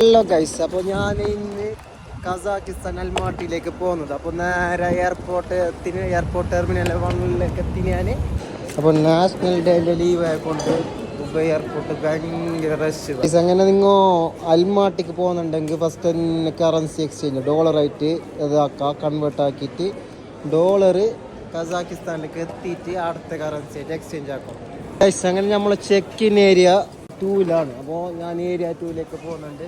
Hello guys അപ്പോൾ ഞാൻ ഇന്ന് കസാക്കിസ്ഥാൻ അൽമാട്ടിയിലേക്ക് പോകുന്നത്. അപ്പോൾ നേരെ എയർപോർട്ട് എത്തിന് എയർപോർട്ട് ടെർമിനൽ വണ്ണിലേക്ക് എത്തി ഞാൻ അപ്പോൾ നാഷണൽ ഡേയിലെ ലീവ് ആയതുകൊണ്ട് ദുബായ് എയർപോർട്ട് ഭയങ്കര റഷ് ഗൈസ് അങ്ങനെ നിങ്ങൾ അൽമാട്ടിക്ക് പോകുന്നുണ്ടെങ്കിൽ ഫസ്റ്റ് തന്നെ കറൻസി എക്സ്ചേഞ്ച് ഡോളറായിട്ട് ഇതാക്കുക കൺവേർട്ട് ആക്കിയിട്ട് ഡോളർ കസാക്കിസ്ഥാനിലേക്ക് എത്തിയിട്ട് അടുത്ത കറൻസി ആയിട്ട് എക്സ്ചേഞ്ച് ആക്കും. ഗൈസ് അങ്ങനെ നമ്മൾ ചെക്ക് ഇൻ ഏരിയ ടൂവിലാണ് അപ്പോൾ ഞാൻ ഏരിയ ടൂവിലേക്ക് പോകുന്നുണ്ട്.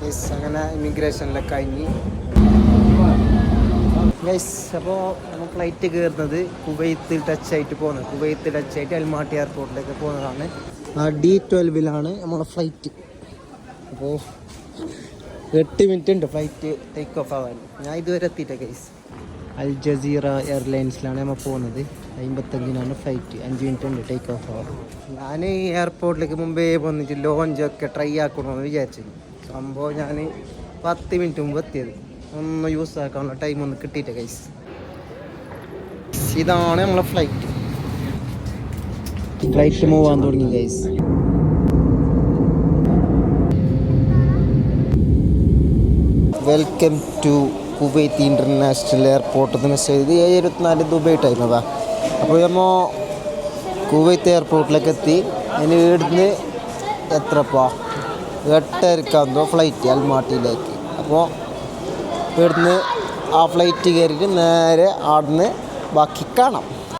ഗൈസ് അങ്ങനെ ഇമിഗ്രേഷനിലൊക്കെ കഴിഞ്ഞ്. ഗൈസ് അപ്പോൾ നമ്മൾ ഫ്ലൈറ്റ് കയറുന്നത്. കുവൈത്ത് ടച്ച് ആയിട്ട് പോകുന്നത്. കുവൈത്ത് ടച്ച് ആയിട്ട് അൽമാട്ടി എയർപോർട്ടിലേക്ക് പോകുന്നതാണ്. ആ ഡി ട്വൽവിലാണ് നമ്മളെ ഫ്ലൈറ്റ് അപ്പോൾ എട്ട് മിനിറ്റ് ഉണ്ട് ഫ്ലൈറ്റ് ടേക്ക് ഓഫ് ആവാൻ. ഞാൻ ഇതുവരെ എത്തിയിട്ടേ ഗൈസ് അൽ ജസീറ എയർലൈൻസിലാണ് നമ്മൾ പോകുന്നത് അമ്പത്തഞ്ചിനാണ് ഫ്ലൈറ്റ് അഞ്ച് മിനിറ്റ് ഉണ്ട് ടേക്ക് ഓഫ് ആവാം ഞാൻ ഈ എയർപോർട്ടിലേക്ക് മുമ്പേ വന്നിട്ട് ലോഞ്ചൊക്കെ ട്രൈ ആക്കണമെന്ന് വിചാരിച്ചു സംഭവം ഞാൻ പത്ത് മിനിറ്റ് മുമ്പ് എത്തിയത്. ഒന്ന് യൂസ് ആക്കാനുള്ള ടൈം ഒന്ന് കിട്ടിയിട്ട് കൈസ് ഇതാണ് നമ്മളെ ഫ്ലൈറ്റ് ഫ്ലൈറ്റ് മൂവ് ആകാൻ തുടങ്ങി കൈസ് വെൽക്കം ടു കുവൈത്ത് ഇന്റർനാഷണൽ എയർപോർട്ടിൽ നിന്ന് ഇത് ഏഴ് ഇരുപത്തിനാല് ദുബൈ ടൈമതാ അപ്പോൾ നമ്മൾ കുവൈത്ത് എയർപോർട്ടിലേക്ക് എത്തി. ഇനി ഇവിടുന്ന് എത്രപ്പാ എട്ടരക്കാന്തോ ഫ്ലൈറ്റ് അൽമാട്ടിയിലേക്ക് അപ്പോൾ ഇവിടുന്ന് ആ ഫ്ലൈറ്റ് കയറിയിട്ട് നേരെ അവിടുന്ന് ബാക്കി കാണാം.